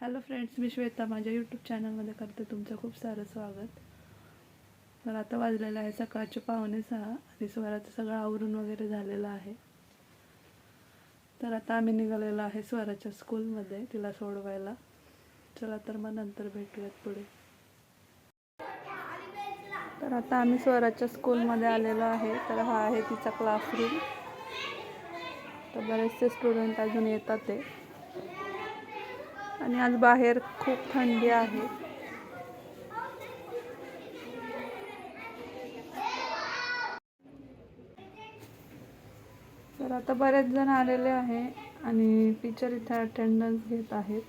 Hello friends मी श्वेता. माझ्या YouTube चॅनलमध्ये करते तुमचं खूप सारं स्वागत. तर आता वाजलेलं आहे सकाळचे पावणे सहा आणि स्वराचं सगळं आवरून वगैरे झालेलं आहे. तर आता आम्ही निघालेलो आहे स्वराच्या स्कूलमध्ये तिला सोडवायला. चला तर मग नंतर भेटूयात पुढे. तर आता आम्ही स्वराच्या स्कूलमध्ये आलेलो आहे. तर हा आहे तिचा क्लासरूम तर बरेचसे स्टुडंट अजून येतात ते. आणि आज बाहेर खूप थंडी आहे. तर आता बरेच जण आलेले आहे आणि टीचर इथे अटेंडन्स घेत आहेत.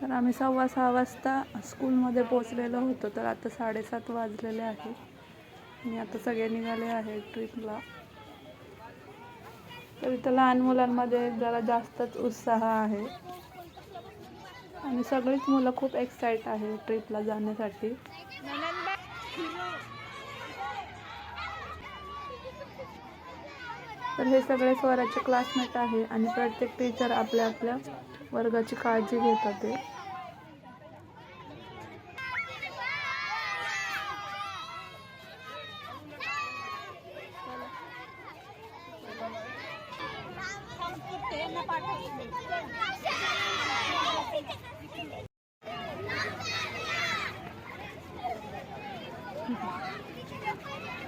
तर आम्ही सव्वा सहा वाजता स्कूलमध्ये पोचलेलो होतो तर आता साडेसात वाजलेले आहे. आणि आता सगळे निघाले आहेत ट्रिपला तर इथं लहान मुलांमध्ये जरा जास्तच उत्साह आहे. आणि सगळीच मुलं खूप एक्साइट आहे ट्रिपला जाण्यासाठी. तर हे सगळे स्वराचे क्लासमेट आहे आणि प्रत्येक टीचर आपल्या आपल्या वर्गाची काळजी घेतात ते.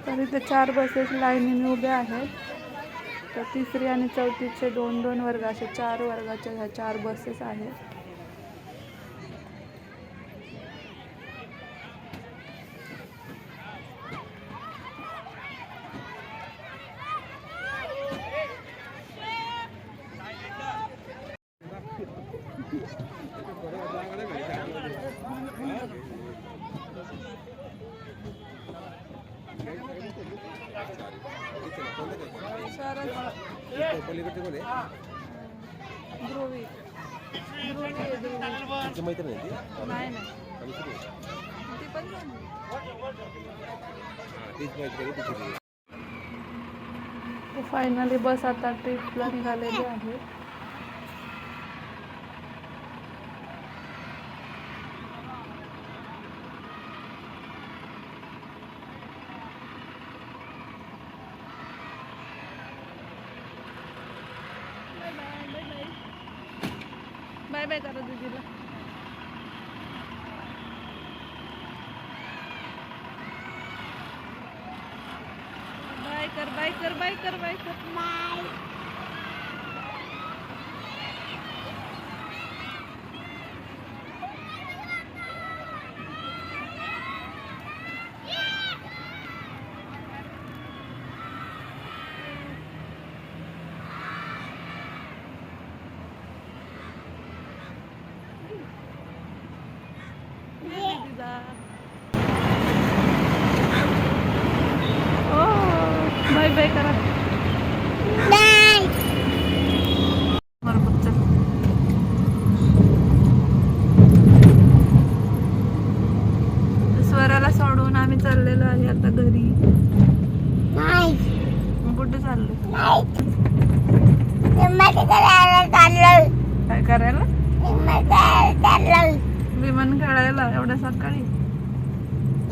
तर इथे चार बसेस लाईनीने उभ्या आहेत. तर तिसरी आणि चौथीचे दोन दोन वर्ग असे चार वर्गाच्या ह्या चार बसेस आहेत. पलीकडचे कोण आहे ध्रुवी ध्रुवी आहे, ध्रुवी. तिची मैत्रीण आहे ती नाही नाही आणि किती आहे? ती पण चांगली. तीच मैत्रीण आहे तिची फायनली बस आता ट्रिपला निघालेली आहे बाय बाय करा दीदीला. बाय कर बाय कर बाय कर बाय कर. माय. बाय बाय करा. स्वराला सोडून आम्ही चाललेलो आहे आता घरी. कुठे चाललो? काय करायला? विमान खेळायला एवढ्या सकाळी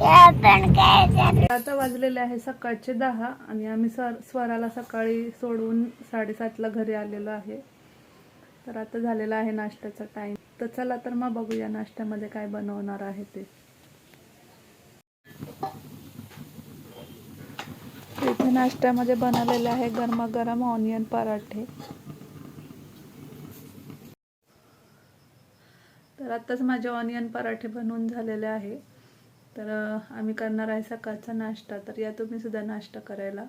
आता वाजलेले आहे सकाळचे दहा आणि आम्ही स्वराला सकाळी सोडून साडेसातला घरी आलेलो आहे. तर आता झालेला आहे नाश्त्याचा टाइम तर चला तर मग बघूया नाश्त्यामध्ये काय बनवणार आहे ते. इथे नाश्त्यामध्ये बनवलेले आहे गरमागरम ऑनियन पराठे. तर आत्ताच माझे ऑनियन पराठे बनवून झालेले आहे. तर आम्ही करणार आहे सकाळचा नाश्ता तर या तुम्ही सुद्धा नाश्ता करायला.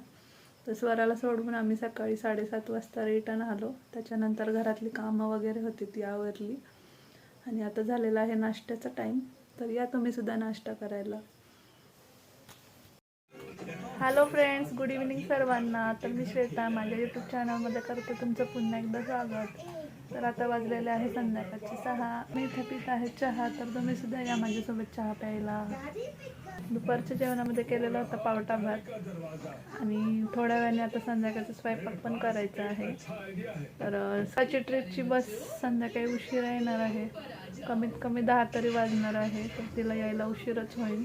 तर स्वराला सोडून आम्ही सकाळी साडेसात वाजता रिटर्न आलो. त्याच्यानंतर घरातली कामं वगैरे होती ती आवरली. आणि आता झालेला आहे नाश्त्याचा टाईम तर या तुम्ही सुद्धा नाश्ता करायला. हॅलो फ्रेंड्स गुड इव्हनिंग सर्वांना. तर मी श्वेता माझ्या यूट्यूब चॅनलमध्ये करते तुमचं पुन्हा एकदा स्वागत. तर आता वाजलेले आहे संध्याकाळचे सहा. मी इथे पित आहे चहा तर तुम्ही सुद्धा या माझ्यासोबत चहा प्यायला. दुपारच्या जेवणामध्ये केलेला होता पावटा भात. आणि थोड्या वेळाने आता संध्याकाळचा स्वयंपाक पण करायचा आहे. तर सकाळची ट्रिपची बस संध्याकाळी उशिरा येणार आहे. कमीत कमी दहा तरी वाजणार आहे तर तिला यायला उशीरच होईल.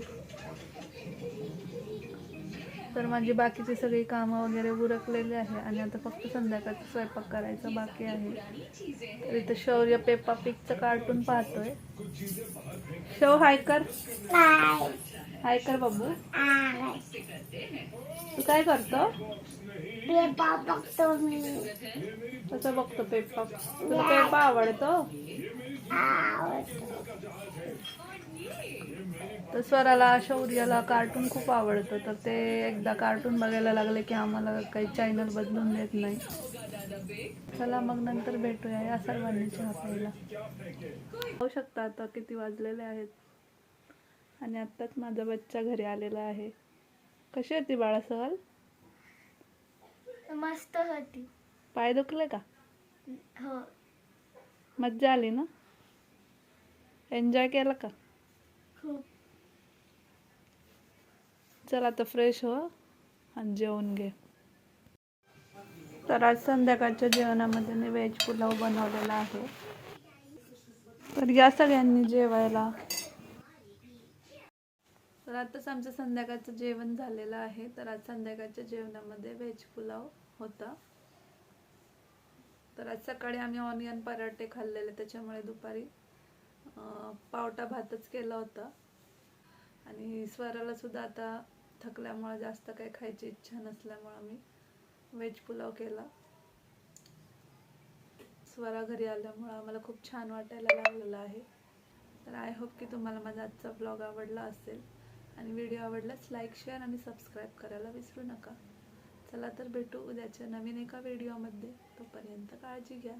तर माझी बाकीची सगळी कामं वगैरे उरकलेली आहे आणि आता फक्त संध्याकाळचा स्वयंपाक करायचा बाकी आहे. तर इथं शौर्य पेपा पिकचं कार्टून पाहतोय. शव हाय कर. हाय कर बाबू. तू काय करतो? पेपा बघतो मी कसं बघतो पेपा तुला पेपा आवडतो. तर स्वराला शौर्याला कार्टून खूप आवडतं. तर ते एकदा कार्टून बघायला लागले की आम्हाला काही चॅनल बदलून देत नाही. चला मग नंतर भेटूया या सर्वांनी चहा प्यायला पाहू शकता आता किती वाजलेले आहेत. आणि आत्ताच माझा बच्चा घरी आलेला आहे. कशी होती बाळा सहल? मस्त होती. पाय दुखले का? हो. मज्जा आली ना? एन्जॉय केलं का? खूप. चल आता फ्रेश हो आणि जेवून घे. तर आज संध्याकाळच्या जेवणामध्ये मी व्हेज पुलाव बनवलेला आहे. तर या सगळ्यांनी जेवायला. तर आताच आमचं संध्याकाळचं जेवण झालेलं आहे. तर आज संध्याकाळच्या जेवणामध्ये व्हेज पुलाव होता. तर आज सकाळी आम्ही ऑनियन पराठे खाल्लेले त्याच्यामुळे दुपारी पावटा भातच केला होता. आणि स्वराला सुद्धा आता थकल्यामुळं जास्त काही खायची इच्छा नसल्यामुळं मी व्हेज पुलाव केला. स्वरा घरी आल्यामुळं आम्हाला खूप छान वाटायला लागलेलं आहे. तर आय होप की तुम्हाला माझा आजचा ब्लॉग आवडला असेल. आणि व्हिडिओ आवडल्यास लाईक शेअर आणि सबस्क्राईब करायला विसरू नका. चला तर भेटू उद्याच्या नवीन एका व्हिडिओमध्ये तोपर्यंत काळजी घ्या.